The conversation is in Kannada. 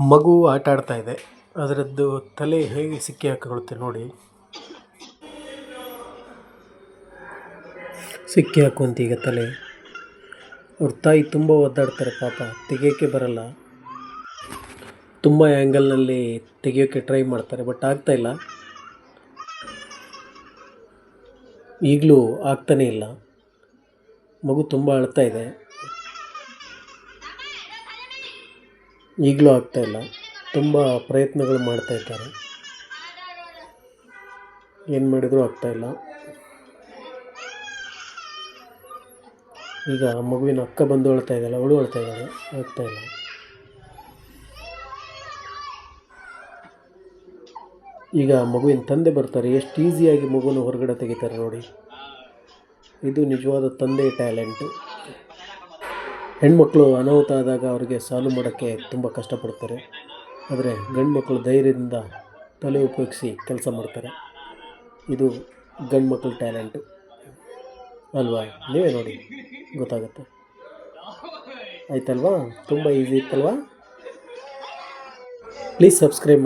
ಮಗು ಆಟ ಆಡ್ತಾ ಇದೆ. ಅದರದ್ದು ತಲೆ ಹೇಗೆ ಸಿಕ್ಕಿ ಹಾಕಿಕೊಳ್ಳುತ್ತೆ ನೋಡಿ. ಸಿಕ್ಕಿ ಹಾಕುವಂತೆ ಈಗ ತಲೆ. ಅವ್ರ ತಾಯಿ ತುಂಬ ಒದ್ದಾಡ್ತಾರೆ ಪಾಪ ತೆಗಿಯೋಕ್ಕೆ ಬರಲ್ಲ. ತುಂಬ ಆ್ಯಂಗಲ್ನಲ್ಲಿ ತೆಗಿಯೋಕ್ಕೆ ಟ್ರೈ ಮಾಡ್ತಾರೆ ಬಟ್ ಆಗ್ತಾಯಿಲ್ಲ ಈಗಲೂ ಆಗ್ತಾನೇ ಇಲ್ಲ. ಮಗು ತುಂಬ ಅಳ್ತಾ ಇದೆ. ಈಗಲೂ ಆಗ್ತಾಯಿಲ್ಲ ತುಂಬ ಪ್ರಯತ್ನಗಳು ಮಾಡ್ತಾಯಿದ್ದಾರೆ ಏನು ಮಾಡಿದರೂ ಆಗ್ತಾಯಿಲ್ಲ ಈಗ ಮಗುವಿನ ಅಕ್ಕ ಬಂದು ಅಳ್ತಾ ಇದ್ದಾಳೆ, ಅವಳು ಅಳ್ತಾ ಇದ್ದಾಳೆ ಆಗ್ತಾಯಿಲ್ಲ ಈಗ ಮಗುವಿನ ತಂದೆ ಬರ್ತಾರೆ. ಎಷ್ಟು ಈಸಿಯಾಗಿ ಮಗುವನ್ನು ಹೊರಗಡೆ ತೆಗಿತಾರೆ ನೋಡಿ. ಇದು ನಿಜವಾದ ತಂದೆ ಟ್ಯಾಲೆಂಟು. ಹೆಣ್ಮಕ್ಳು ಅನಾಹುತ ಆದಾಗ ಅವ್ರಿಗೆ ಸಾಲು ಮಾಡೋಕ್ಕೆ ತುಂಬ ಕಷ್ಟಪಡ್ತಾರೆ. ಆದರೆ ಗಂಡು ಮಕ್ಕಳು ಧೈರ್ಯದಿಂದ ತಲೆ ಉಪಯೋಗಿಸಿ ಕೆಲಸ ಮಾಡ್ತಾರೆ. ಇದು ಗಂಡು ಮಕ್ಕಳ ಟ್ಯಾಲೆಂಟು. ಅಲ್ವಾ? ನೀವೇ ನೋಡಿ, ಗೊತ್ತಾಗುತ್ತೆ. ಆಯ್ತಲ್ವಾ? ತುಂಬ ಈಸಿ ಇತ್ತಲ್ವಾ? ಪ್ಲೀಸ್ ಸಬ್ಸ್ಕ್ರೈಬ್ ಮಾಡಿ.